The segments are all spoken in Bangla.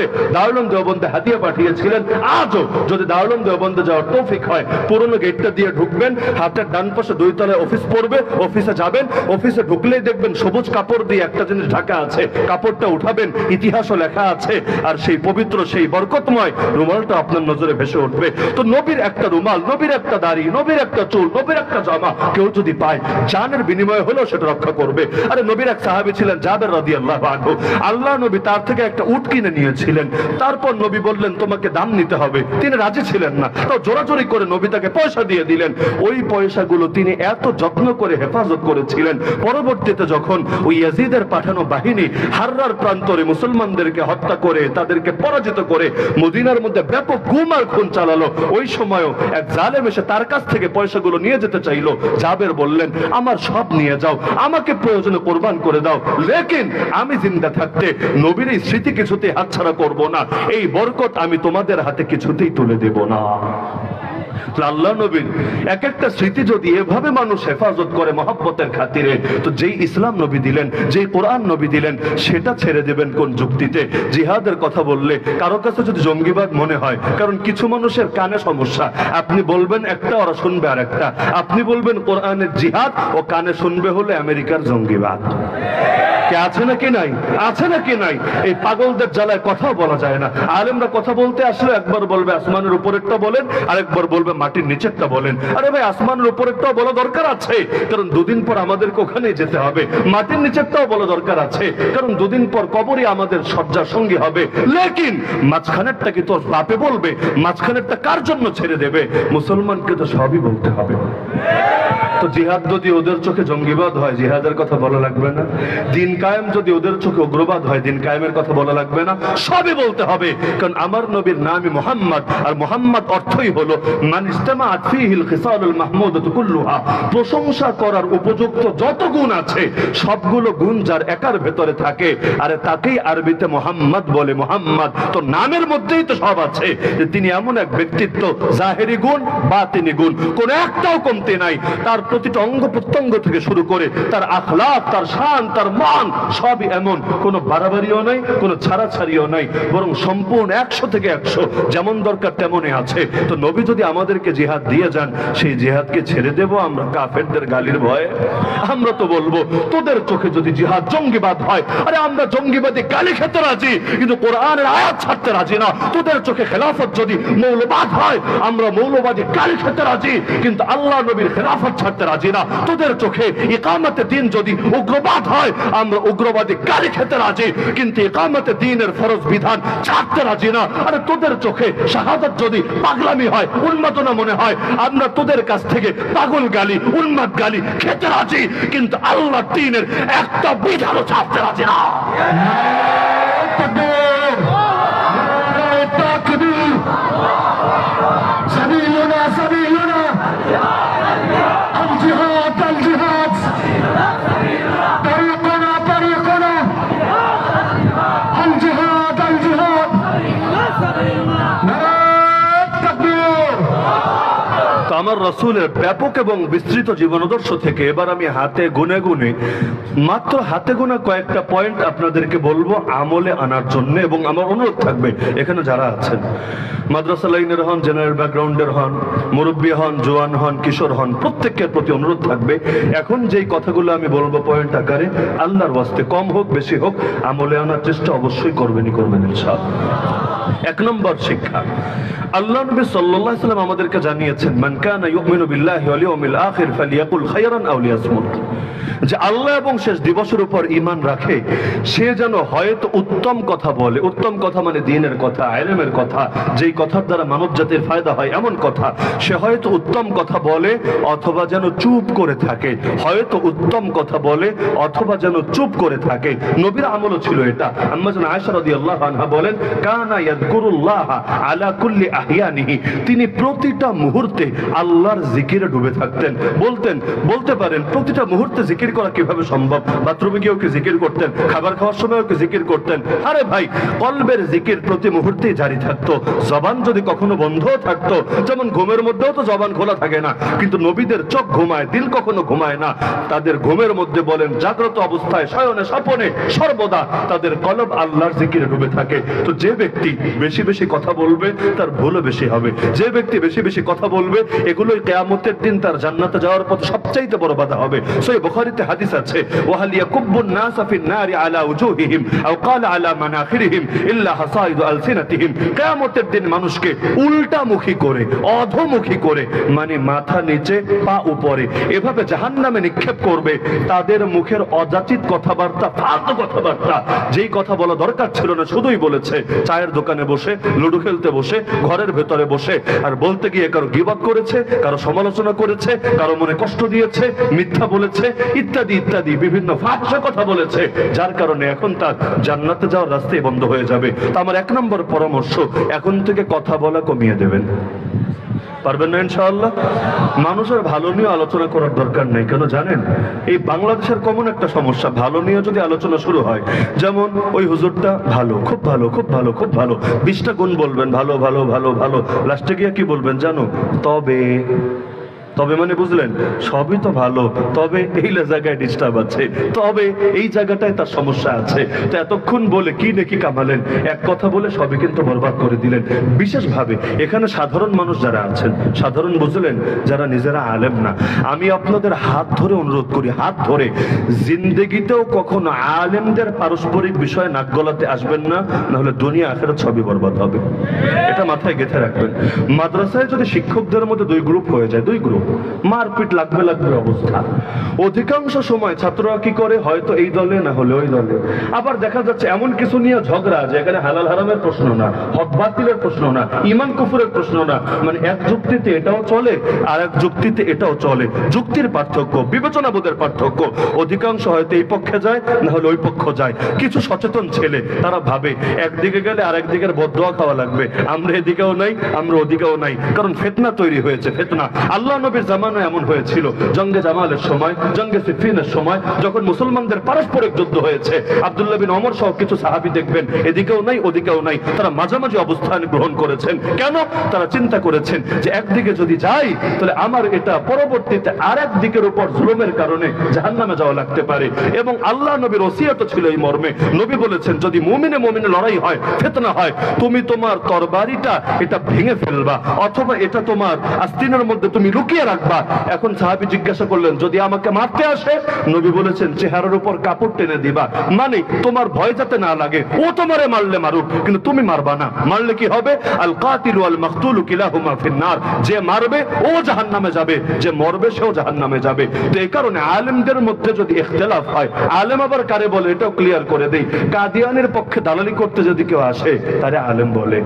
করে দারুলম দেওবন্দে হাতিয়ে পাঠিয়েছিলেন। আজও যদি দারুলম দেওবন্দে যাওয়ার তৌফিক হয়, পুরনো গেটটা দিয়ে ঢুকবেন, হাতের ডান পাশে দুই তলায় অফিস পড়বে অফিসে যাবেন অফিসে ঢুকলেই দেখবেন সবুজ কাপড় দিয়ে একটা জিনিস ঢাকা আছে, কাপড়টা উঠাবেন, ইতিহাসও লেখা আছে, আর সেই পবিত্র, সেই বরকতময় রুমালটা আপনার নজরে ভেসে উঠবে। তো নবীর একটা রুমাল, নবীর একটা দাড়ি, নবীর একটা চুল, নবীর একটা জামা কেউ যদি পায়, জানের বিনিময় হলেও সেটা রক্ষা করবে। আরে নবীর এক সাহাবী ছিলেন জাবের রাদি আল্লাহ আনহু। আল্লাহ নবী তার থেকে একটা উট কিনে নিয়েছিলেন তারপর নবী বললেন, তোমাকে দাম নিতে হবে। তিনি রাজি ছিলেন না। তো জোরাজোরি করে নবী তাকে পয়সা দিয়ে দিলেন। ওই পয়সাগুলো তিনি এত যত্ন করে হেফাজত করেছিলেন। পরবর্তীতে যখন ওই ইয়াজিদের পাঠানো বাহিনী হাররার প্রান্তরে মুসলমানদেরকে হত্যা করে, তাদেরকে পরাজিত করে মদিনার মধ্যে ব্যাপক গুমার খুন চালালো, ওই সময়ও এক জালেম এসে তার কাছ থেকে পয়সাগুলো নিয়ে যেতে চাইলো। জাবের বললেন, আমার সব নিয়ে যাও, আমাকে প্রয়োজনে কোরবান করে দাও। লেকিন আমি জিন্দা থাকতে নবীর স্মৃতি কিছুতে হাতছাড়া করব না। এই বরকত আমি তোমাদের হাতে কিছুতেই তুলে দেব না। আল্লাহ নবীর এক একটা স্মৃতি যদি এভাবে মানুষ হেফাজত করে মহাব্বতের খাতিরে, তো যেই ইসলাম নবী দিলেন, যেই কোরআন নবী দিলেন, সেটা ছেড়ে দেবেন কোন যুক্তিতে? জিহাদের কথা বললে কারও কাছে যদি জঙ্গিবাদ মনে হয়, কারণ কিছু মানুষের কানে সমস্যা। আপনি বলবেন একটা, ওরা শুনবে আর একটা আপনি বলবেন কোরআনের জিহাদ ও কানে শুনবে হলে আমেরিকার জঙ্গিবাদ। কে আছে নাকি নাই? আছে নাকি নাই? এই পাগলদের জ্বালায় কথাও বলা যায় না। আলেমরা কথা বলতে আসলে একবার বলবে, আসমানের উপরেরটা বলেন, আরেকবার বলবে, মাটির নিচেরটা বলেন। আরে ভাই, আসমানের উপরেরটাও বলা দরকার আছে, কারণ দুদিন পর আমাদেরকে ওখানেই যেতে হবে। মাটির নিচেরটাও বলা দরকার আছে, কারণ দুদিন পর কবরই আমাদের সজ্জার সঙ্গী হবে। লেকিন, মাঝখানেরটা কি তোর বাপে বলবে? মাঝখানেরটা কার জন্য ছেড়ে দেবে? মুসলমানকে তো সবই বলতে হবে। তো জিহাদ যদি ওদের চোখে জঙ্গিবাদ হয়, জিহাদের কথা বলা লাগবে না। দিন কায়েম যদি ওদের চোখে উগ্রবাদ হয়, দিন কায়েমের কথা বলা লাগবে না। সবই বলতে হবে, কারণ আমার নবীর নামই মোহাম্মদ, আর মোহাম্মদ অর্থই হলো, মান ইস্তামা আতফিহিল খিসালুল কুল্লুহা। প্রশংসা করার উপযুক্ত যত গুণ আছে, সবগুলো গুণ যার একার ভেতরে থাকে, আরে তাকেই আরবিতে মোহাম্মদ বলে মোহাম্মদ। তো নামের মধ্যেই তো সব আছে, যে তিনি এমন এক ব্যক্তিত্ব, জাহেরি গুণ বা তিনি গুণ, কোন একটাও কমতে নাই। তার প্রতিটা অঙ্গ প্রত্যঙ্গ থেকে শুরু করে, তার আখলাক, তার শান, তার মান সবই এমন। কোনো বাড়াবাড়িও নাই, কোনো ছাড়াছাড়িও নাই। বরং সম্পূর্ণ একশো থেকে একশো, যেমন দরকার তেমনই আছে। তো নবী যদি আমাদেরকে জিহাদ দিয়ে যান, সেই জিহাদকে ছেড়ে দেব আমরা কাফেরদের গালির ভয়ে। আমরা তো বলব, তোদের চোখে যদি জিহাদ জঙ্গিবাদ হয়, আরে আমরা জঙ্গিবাদী গালি খেতে রাজি, কিন্তু কোরআনের আয়াত ছাড়তে রাজি না। তোদের চোখে খেলাফত যদি মৌলবাদ হয়, আমরা মৌলবাদী গালি খেতে রাজি, কিন্তু আল্লাহ নবীর খেলাফত ছাড়তে রাজি না। তোদের চোখে ইকামতে দিন যদি উগ্রবাদ হয়, আমরা উগ্রবাদী গালি খেতে রাজি, কিন্তু একামতে দিনের ফরজ বিধান ছাড়তে রাজি না। আরে তোদের চোখে শাহাদাত যদি পাগলামি হয়, উন্মাদনা মনে হয়, আমরা তোদের কাছ থেকে পাগল গালি, উন্মাদ গালি খেতে রাজি, কিন্তু আল্লাহ দিনের একটা বিধানও ছাড়তে রাজি না। রসুলের ব্যাপক এবং বিস্তৃত জীবনাদর্শ থেকে এবার আমি হাতে গুনে গুনে, মাত্র হাতে গোনা কয়েকটা পয়েন্ট আপনাদেরকে বলব আমলে আনার জন্য এবং আমার অনুরোধ থাকবে, এখানে যারা আছেন। মাদ্রাসা লাইনের হন জেনারেল ব্যাকগ্রাউন্ডের হন, মুরব্বী হন, জোয়ান হন, কিশোর হন, প্রত্যেকের প্রতি অনুরোধ থাকবে। এখন যেই কথাগুলো আমি বলব পয়েন্ট আকারে, আল্লাহর ওয়াস্তে কম হোক, বেশি হোক, আমলে আনার চেষ্টা অবশ্যই করবেনই করবেন, ইনশাআল্লাহ। এক নম্বর শিক্ষা। আল্লাহ নবী সাল্লাম আমাদেরকে জানিয়েছেন, মান বিল্লাহি ওয়াল ইয়াউমিল আখির ফালিয়াকুল খায়রান আও লিয়াসমুত যে আল্লাহ এবং শেষ দিবসের উপর ঈমান রাখে, সে যেন হয়তো উত্তম কথা বলে। উত্তম কথা মানে দ্বীনের কথা ইলমের কথা, যেই কথার দ্বারা মানব জাতির ফায়দা হয় এমন কথা। সে হয়তো উত্তম কথা বলে অথবা যেন চুপ করে থাকে। হয়তো উত্তম কথা বলে অথবা যেন চুপ করে থাকে। নবীর আমলও ছিল এটা। আম্মা জান আয়েশা রাদিয়াল্লাহু আনহা বলেন, কানা ইয়াযকুরুল্লাহ আলা কুল্লি আহিয়ানিহি তিনি প্রতিটা মুহূর্তে আল্লাহ আল্লাহর জিকিরে ডুবে থাকতেন। বলতেন, বলতে পারেন, প্রতিটা মুহূর্তে জিকির করা কীভাবে সম্ভব? বাথরুমে গিয়েও কি জিকির করতেন? খাবার খাওয়ার সময়ও কি জিকির করতেন? আরে ভাই, কলবের জিকির প্রতি মুহূর্তেই জারি থাকতো। জবান যদি কখনো বন্ধও থাকতো, যেমন ঘুমের মধ্যেও তো জবান খোলা থাকে না, কিন্তু নবীদের চোখ ঘুমায়, দিল কখনো ঘুমায় না। তাদের ঘুমের মধ্যে বলেন, জাগ্রত অবস্থায়, শয়নে স্বপনে, সর্বদা তাদের কলব আল্লাহর জিকিরে ডুবে থাকে। তো যে ব্যক্তি বেশি বেশি কথা বলবে, তার ভুলও বেশি হবে। যে ব্যক্তি বেশি বেশি কথা বলবে এগুলোই কেয়ামতের দিন তার জান্নাতে যাওয়ার সবচাইতে বড় বাধা হবে। সই বুখারীতে হাদিস আছে নাসা আলা উজুহিহিম আও আলা মানাখিরিহিম ইল্লা হাসাইদু আলসিনাতিহিম। দিন মানুষকে উল্টামুখী করে, অধমুখী করে মানে মাথা নিচে, পা উপরে, এভাবে জাহান্নামে নিক্ষেপ করবে। তাদের মুখের অযাচিত কথাবার্তা, ফালতু কথাবার্তা, যেই কথা বলা দরকার ছিল না, শুধুই বলেছে, চায়ের দোকানে বসে, লুডো খেলতে বসে, ঘরের ভেতরে বসে, আর বলতে গিয়ে কারও গিবাদ করেছে কারও সমালোচনা করেছে, কারও মনে কষ্ট দিয়েছে, মিথ্যা বলেছে, ইত্যাদি ইত্যাদি, বিভিন্ন ফাঁসা কথা বলেছে। যার কারণে এখন তার জান্নাতে যাওয়ার রাস্তায় বন্ধ হয়ে যাবে। তা আমার এক নম্বর পরামর্শ, এখন থেকে কথা বলা কমিয়ে দেবেন। পারবেন না ইনশাআল্লাহ? মানুষের ভালো নিয়ে আলোচনা করার দরকার নেই, কেন জানেন? এই বাংলাদেশের কমন একটা সমস্যা, ভালো নিয়ে যদি আলোচনা শুরু হয়, যেমন ওই হুজুরটা ভালো, খুব ভালো খুব ভালো খুব ভালো, বিশটা গুণ বলবেন, ভালো ভালো ভালো ভালো, লাস্টে গিয়ে কি বলবেন জানো? তবে তবে মানে বুঝলেন, সবই তো ভালো, তবে এই জায়গায় ডিস্টার্ব আছে, তবে এই জায়গাটায় তার সমস্যা আছে। তো এতক্ষণ বলে কি নাকি কামালেন, এক কথা বলে সবই কিন্তু বরবাদ করে দিলেন। বিশেষভাবে এখানে সাধারণ মানুষ যারা আছেন, সাধারণ বুঝলেন, যারা নিজেরা আলেম না, আমি আপনাদের হাত ধরে অনুরোধ করি, হাত ধরে, জিন্দেগিতেও কখনো আলেমদের পারস্পরিক বিষয়ে নাক গলাতে আসবেন না, নাহলে দুনিয়া আখেরাত ছবি বরবাদ হবে। এটা মাথায় গেঁথে রাখবেন। মাদ্রাসায় যদি শিক্ষকদের মধ্যে দুই গ্রুপ হয়ে যায়, দুই গ্রুপ মারপিট লাগবে লাগবে অবস্থা। অধিকাংশ সময় ছাত্ররা কি করে? হয়তো এই দলে, না হলে ওই দলে। আবার দেখা যাচ্ছে এমন কিছু নিয়ে ঝগড়া যে এখানে হালাল হারামের প্রশ্ন না, হক বাতিলের প্রশ্ন না, ইমান কুফুরের প্রশ্ন না। মানে এক যুক্তিতে এটাও চলে, আর এক যুক্তিতে এটাও চলে। যুক্তির পার্থক্য বিবেচনা বোধের পার্থক্য। অধিকাংশ হয়তো এই পক্ষে যায়, না হলে ওই পক্ষ যায়। কিছু সচেতন ছেলে, তারা ভাবে, একদিকে গেলে আর একদিকের বদোয়া খাওয়া লাগবে। আমরা এদিকেও নাই, আমরা ওদিকেও নাই। কারণ ফেতনা তৈরি হয়েছে, ফেতনা। আল্লাহ নবীর জামানো এমন হয়েছিল। জঙ্গে জামালের সময়, জঙ্গে সিফিনের সময়, যখন মুসলমানদের পারস্পরিক যুদ্ধ হয়েছে। আব্দুল্লাহ বিন অমর সহ কিছু সাহাবি দেখবেন, এদিকেও নাই, ওদিকেও নাই। তারা মাঝামাঝি অবস্থান গ্রহণ করেছেন। কেন? তারা চিন্তা করেছেন যে একদিকে যদি যাই, তাহলে আমার এটা পরবর্তীতে আর দিকের উপর জুলুমের কারণে জাহান্নামে যাওয়া লাগতে পারে। এবং আল্লাহ নবীর ওসিয়ত ছিল এই মর্মে। নবী বলেছেন, যদি মুমিনে মুমিনে লড়াই হয়, ফেতনা হয়, তুমি তোমার তরবারিটা এটা ভেঙে ফেলবা। অথবা এটা তোমার আস্তিনের মধ্যে তুমি লুকিয়ে রাখবা। এখন সাহাবি জিজ্ঞাসা করলেন, যদি আমাকে মারতে আসে? নবী বলেছেন, চেহারার উপর কাপড় টেনে দিবা। মানে তোমার ভয় যাতে না লাগে, ও তোমারে মারলে মারুক, কিন্তু তুমি মারবা না। মারলে কি হবে? আল কাতিল আল মাকতুল কিলাহুমা ফিন্নার। যে মারবে, ও জাহান্নামে যাবে। যে মরবে, সেও জাহান্নামে যাবে। তো এই কারণে আলেমদের মধ্যে যদি ইখতিলাফ হয়, আলেম আবার কারে বলে? এটাও ক্লিয়ার করে দেই। কাদিয়ানের পক্ষে দালালি করতে যদি কেউ আসে, তারে আলেম বলে।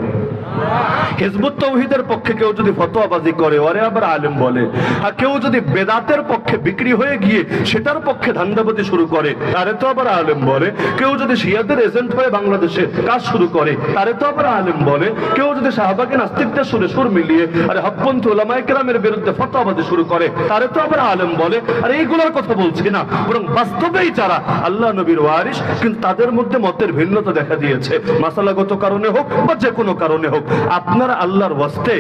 হিজবুত তৌহিদের পক্ষে কেউ যদি ফতোয়াবাজি করে, ওরে আবার আলেম বলে। আর কেউ যদি বেদাতের পক্ষে বিক্রি হয়ে গিয়ে সেটার পক্ষে ধান্দাবাজি শুরু করে, তারে তো আবার আলেম বলে। কেউ যদি শিয়াদের এজেন্ট হয়ে বাংলাদেশে কাজ শুরু করে, তারে তো আবার আলেম বলে। কেউ যদি শাহবাগে নাস্তিকদের সুরে সুর মিলিয়ে, আরে হকপন্থী ওলামায়ে কেরামের বিরুদ্ধে ফতোয়াবাজি শুরু করে, তারে তো আবার আলেম বলে। আর এইগুলোর কথা বলছি না, বরং বাস্তবেই যারা আল্লাহ নবীর ওয়ারিস কিন্তু তাদের মধ্যে মতের ভিন্নতা দেখা দিয়েছে। মাসালাগত কারণে হোক বা যে কোনো কারণে হোক। আপনারা আল্লাহর বস্তে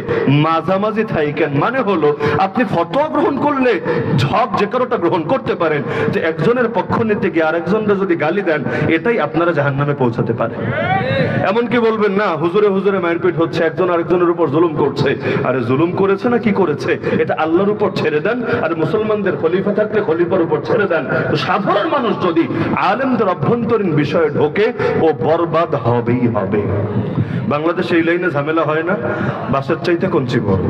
মাঝামাঝি থাইকেন মানে হলো, আপনি ফটো গ্রহণ করলে ঝক যে কারোটা গ্রহণ করতে পারেন, যে একজনের পক্ষ নিতে গিয়ে আরেকজনরা যদি গালি দেন, এটাই আপনারা জাহান নামে পৌঁছাতে পারে। এমনকি বলবেন, না, হুজুরে হুজুরে মারপিট হচ্ছে, একজন আরেকজনের উপর জুলুম করছে। আরে, জুলুম করেছে না কি করেছে? এটা আল্লাহর উপর ছেড়ে দেন, আর মুসলমানদের খলিফা থাকলে খলিফার উপর ছেড়ে দেন। তো সাধারণ মানুষ যদি আলেমদের অভ্যন্তরীণ বিষয়ে ঢোকে, ও বরবাদ হবেই হবে। বাংলাদেশে এই লাইনে ঝামেলা হয় না, বাসের চাইতে কঞ্চি বড়।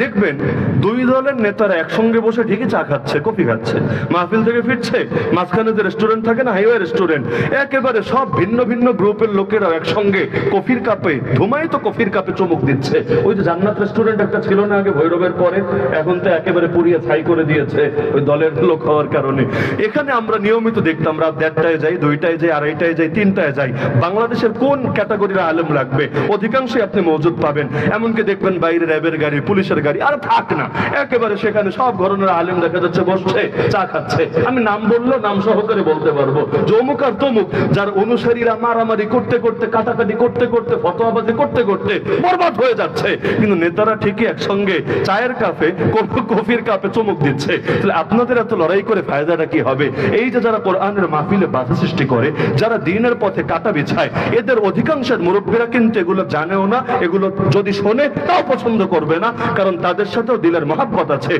দেখবেন, দুই দলের নেতারা একসঙ্গে বসে ঠিকই চা খাচ্ছে, কফি খাচ্ছে। মাহফিল থেকে ফিরছে, মাঝখানে যে রেস্টুরেন্ট থাকে না হাইওয়ে রেস্টুরেন্ট একেবারে সব ভিন্ন ভিন্ন গ্রুপের লোকেরা একসঙ্গে কফির কাপে ধুমাই তো কফির কাপে চমক দিচ্ছে। ওই যে জান্নাত রেস্টুরেন্ট একটা ছিল না আগে, ভৈরবের পরে, এখন তো একেবারে পুড়িয়ে ছাই করে দিয়েছে ওই দলের লোক হওয়ার কারণে। এখানে আমরা নিয়মিত দেখতাম, রাত দেড়টায় যাই, দুইটায় যাই, আড়াইটায় যাই, তিনটায় যাই। বাংলাদেশের কোন ক্যাটাগরির আলেম লাগবে? অধিকাংশই আপনি মজুদ পাবেন। এমনকি দেখবেন বাইরে র্যাবের গাড়ি, পুলিশের গাড়ি, আর থাক না। একেবারে সেখানে সব ধরনের আলেম দেখা যাচ্ছে, বসছে, চা খাচ্ছে। আমি নাম বললেও নাম সহকারে বলতে পারব। যমুক আর তমুক, যার অনুসারীরা মারামারি করতে করতে কাটাকাটি করতে করতে, ফতোয়াবাজি করতে করতে বরবাদ হয়ে যাচ্ছে। কিন্তু নেতারা ঠিকই একসঙ্গে চায়ের কাপে কফির কাপে চমক দিচ্ছে। তাহলে আপনাদের এত লড়াই করে ফায়দাটা কি হবে? এই যে যারা কোরআনের মাহফিলে বাধা সৃষ্টি করে, যারা দিনের পথে কাটা বিছায়, এদের অধিকাংশের মুরব্বীরা কিন্তু এগুলো জানেও না, এগুলো যদি শোনে, তাও পছন্দ করবে না, কারণ তাদের সাথেও দিলের মহাব্বত আছে।